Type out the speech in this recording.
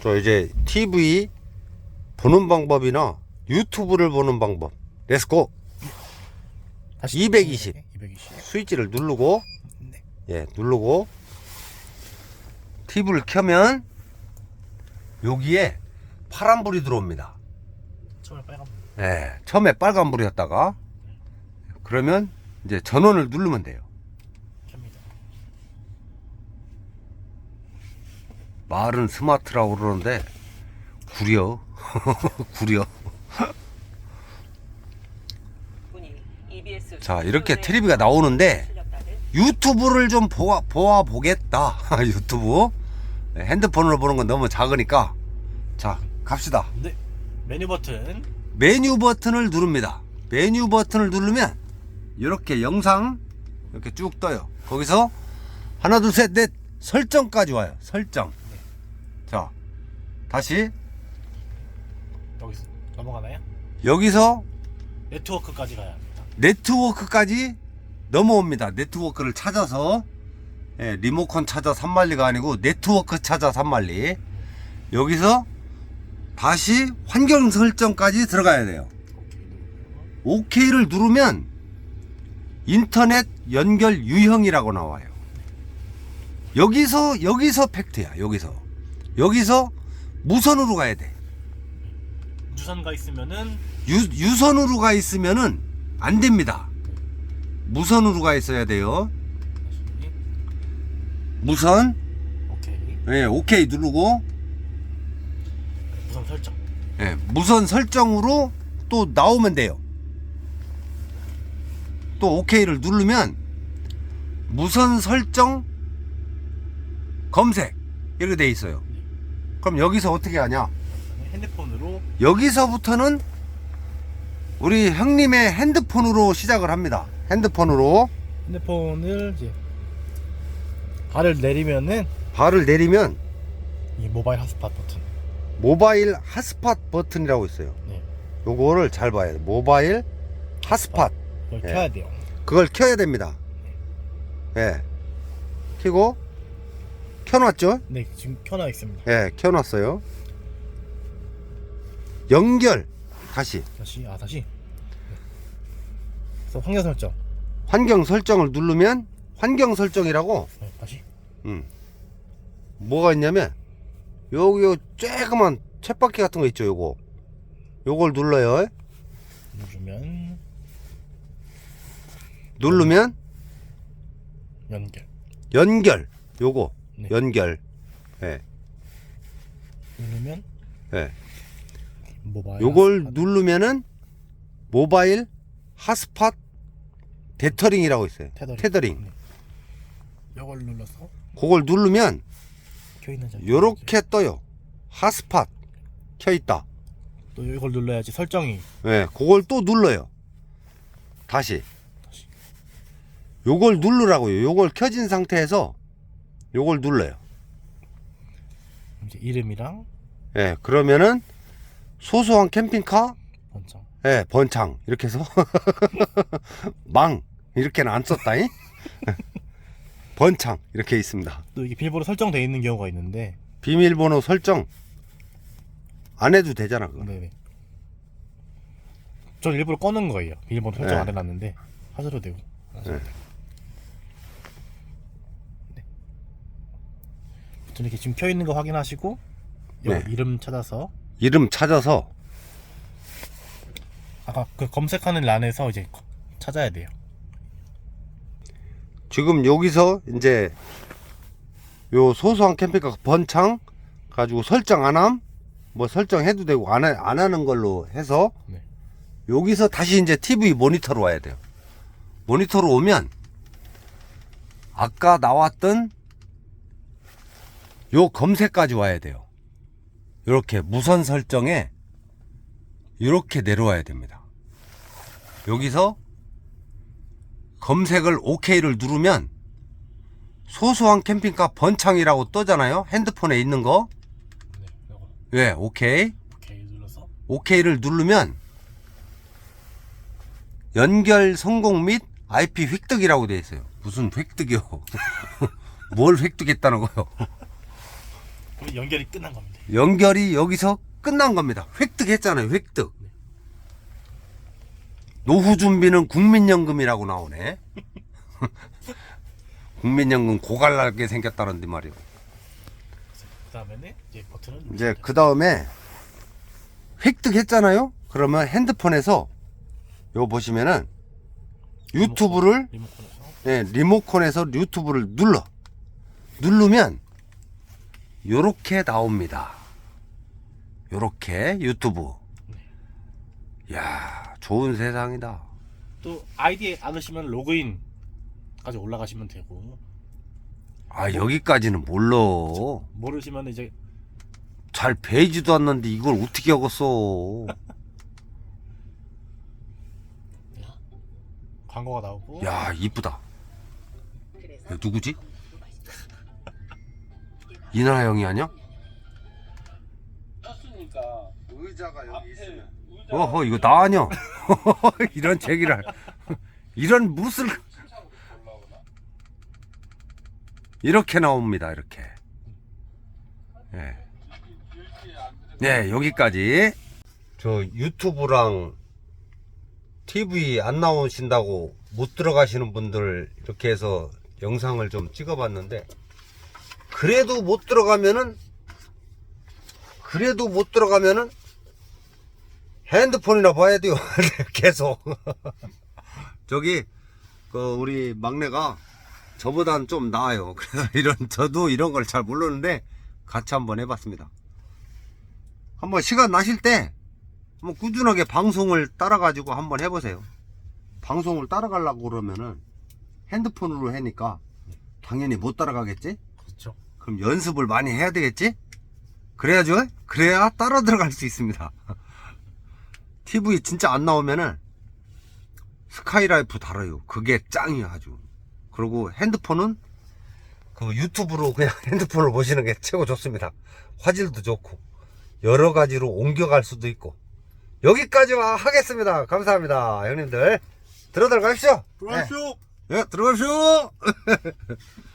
저 이제 TV 보는 방법이나 유튜브를 보는 방법. 렛츠고. 다시 220. 220. 스위치를 누르고 네. 예, 누르고 TV를 켜면 여기에 파란불이 들어옵니다. 처음에 빨간. 예, 처음에 빨간불이었다가 그러면 이제 전원을 누르면 돼요. 켭니다. 말은 스마트라고 그러는데 구려. 구려. 자 이렇게 텔레비가 나오는데 유튜브를 좀 보아, 보아 보겠다. 유튜브. 네, 핸드폰으로 보는 건 너무 작으니까. 자 갑시다. 네. 메뉴 버튼. 메뉴 버튼을 누릅니다. 메뉴 버튼을 누르면 이렇게 영상 이렇게 쭉 떠요. 거기서 하나 둘 셋 넷 설정까지 와요. 설정. 자 다시 여기서 넘어가나요? 여기서 네트워크까지 가야 합니다. 네트워크까지 넘어옵니다. 네트워크를 찾아서 예, 리모컨 찾아 산말리가 아니고 네트워크 찾아 산말리. 여기서 다시 환경 설정까지 들어가야 돼요. OK를 누르면 인터넷 연결 유형이라고 나와요. 여기서 여기서 팩트야. 여기서 여기서 무선으로 가야 돼. 유선 가 있으면은 유, 유선으로 가 있으면은 안 됩니다. 무선으로 가 있어야 돼요. 다시 무선, 오케이. 예, 오케이 누르고, 무선 설정. 예, 무선 설정으로 또 나오면 돼요. 또 오케이를 누르면 무선 설정 검색 이렇게 돼 있어요. 그럼 여기서 어떻게 하냐? 핸드폰으로 여기서부터는 우리 형님의 핸드폰으로 시작을 합니다. 핸드폰으로 핸드폰을 이제 발을 내리면은 발을 내리면 이 모바일 핫스팟 버튼. 모바일 핫스팟 버튼이라고 있어요. 네. 요거를 잘 봐야 돼. 모바일 핫스팟. 이걸 예. 켜야 돼요. 그걸 켜야 됩니다. 예. 켜고 켜놨죠? 네, 지금 켜놔 있습니다. 예, 켜놨어요. 연결 다시 다시 아 다시. 네. 그래서 환경 설정. 환경 설정을 누르면 환경 설정이라고 네, 다시. 음. 뭐가 있냐면 여기 요 쬐그만 챗바퀴 같은 거 있죠, 요거. 요걸 눌러요. 누르면 누르면 연결. 연결. 요거. 네. 연결. 예. 누르면 예. 모바일. 요걸 핫스팟. 누르면은 모바일 핫스팟 데터링이라고 있어요. 테더링. 테더링. 네. 요걸 눌러서 그걸 누르면 켜 있는 자. 요렇게 떠요. 핫스팟 켜 있다. 또 이걸 눌러야지 설정이 예, 그걸 또 눌러요. 다시. 다시. 요걸 누르라고요. 요걸 켜진 상태에서 요걸 눌러요. 이제 이름이랑 예, 그러면은 소소한 캠핑카 번창. 예, 번창 이렇게 해서 망 이렇게는 안 썼다잉. 번창 이렇게 있습니다. 또 이게 비밀번호 설정돼 있는 경우가 있는데 비밀번호 설정 안 해도 되잖아. 그거. 네네. 전 일부러 꺼는 거예요. 비밀번호 설정 네. 안 해놨는데 하셔도 되고. 하셔도 네. 되고. 이렇게 지금 켜 있는 거 확인하시고 요 네. 이름 찾아서 이름 찾아서 아까 그 검색하는 란에서 이제 거- 찾아야 돼요. 지금 여기서 이제 요 소소한 캠핑카 번창 가지고 설정 안 함, 뭐 설정해도 되고 안, 해- 안 하는 걸로 해서 네. 여기서 다시 이제 TV 모니터로 와야 돼요. 모니터로 오면 아까 나왔던 요 검색까지 와야 돼요. 이렇게 무선 설정에 이렇게 내려와야 됩니다. 여기서 검색을 OK를 누르면 소소한 캠핑카 번창이라고 떠잖아요. 핸드폰에 있는 거. 네. 예, 오케이. 오케이 눌러서 OK를 누르면 연결 성공 및 IP 획득이라고 되어 있어요. 무슨 획득이요? 뭘 획득했다는 거요? 연결이 끝난 겁니다. 연결이 여기서 끝난 겁니다. 획득했잖아요. 획득. 노후 준비는 국민연금이라고 나오네. 국민연금 고갈나게 생겼다는데 말이요. 그 다음에는 이제 버튼을 이제 그 다음에 획득했잖아요. 그러면 핸드폰에서 요 보시면은 유튜브를 리모컨에서 예, 리모컨에서 유튜브를 눌러 누르면 요렇게 나옵니다. 요렇게 유튜브. 야, 좋은 세상이다. 또 아이디 안 넣으시면 로그인까지 올라가시면 되고 아, 여기까지는 몰라. 모르시면 이제 잘 배지도 않는데 이걸 어떻게 하겠어. 광고가 나오고 야, 이쁘다. 누구지? 이나라 형이 아니야? 떴으니까 의자가 앞에 의자 어허, 이거 나 아니야. 이런 제기를. 이런 무슨 올라오나? 이렇게 나옵니다. 이렇게. 예. 일주일에 안 들어 네, 여기까지. 저 유튜브랑 TV 안 나오신다고 못 들어가시는 분들 이렇게 해서 영상을 좀 찍어봤는데 그래도 못 들어가면은 그래도 못 들어가면은 핸드폰이나 봐야 돼요. 계속. 저기 그 우리 막내가 저보단 좀 나아요. 그래서 이런 저도 이런 걸 잘 모르는데 같이 한번 해봤습니다. 한번 시간 나실 때 한번 꾸준하게 방송을 따라 가지고 한번 해보세요. 방송을 따라가려고 그러면은 핸드폰으로 하니까 당연히 못 따라가겠지? 그렇죠. 그럼 연습을 많이 해야 되겠지? 그래야죠? 그래야 따라 들어갈 수 있습니다. TV 진짜 안 나오면은 스카이라이프 달아요. 그게 짱이야 아주. 그리고 핸드폰은 그 유튜브로 그냥 핸드폰을 보시는 게 최고 좋습니다. 화질도 좋고 여러 가지로 옮겨갈 수도 있고 여기까지만 하겠습니다. 감사합니다, 형님들. 들어들 가십시오. 들어가십시오. 네, 네 들어가십시오.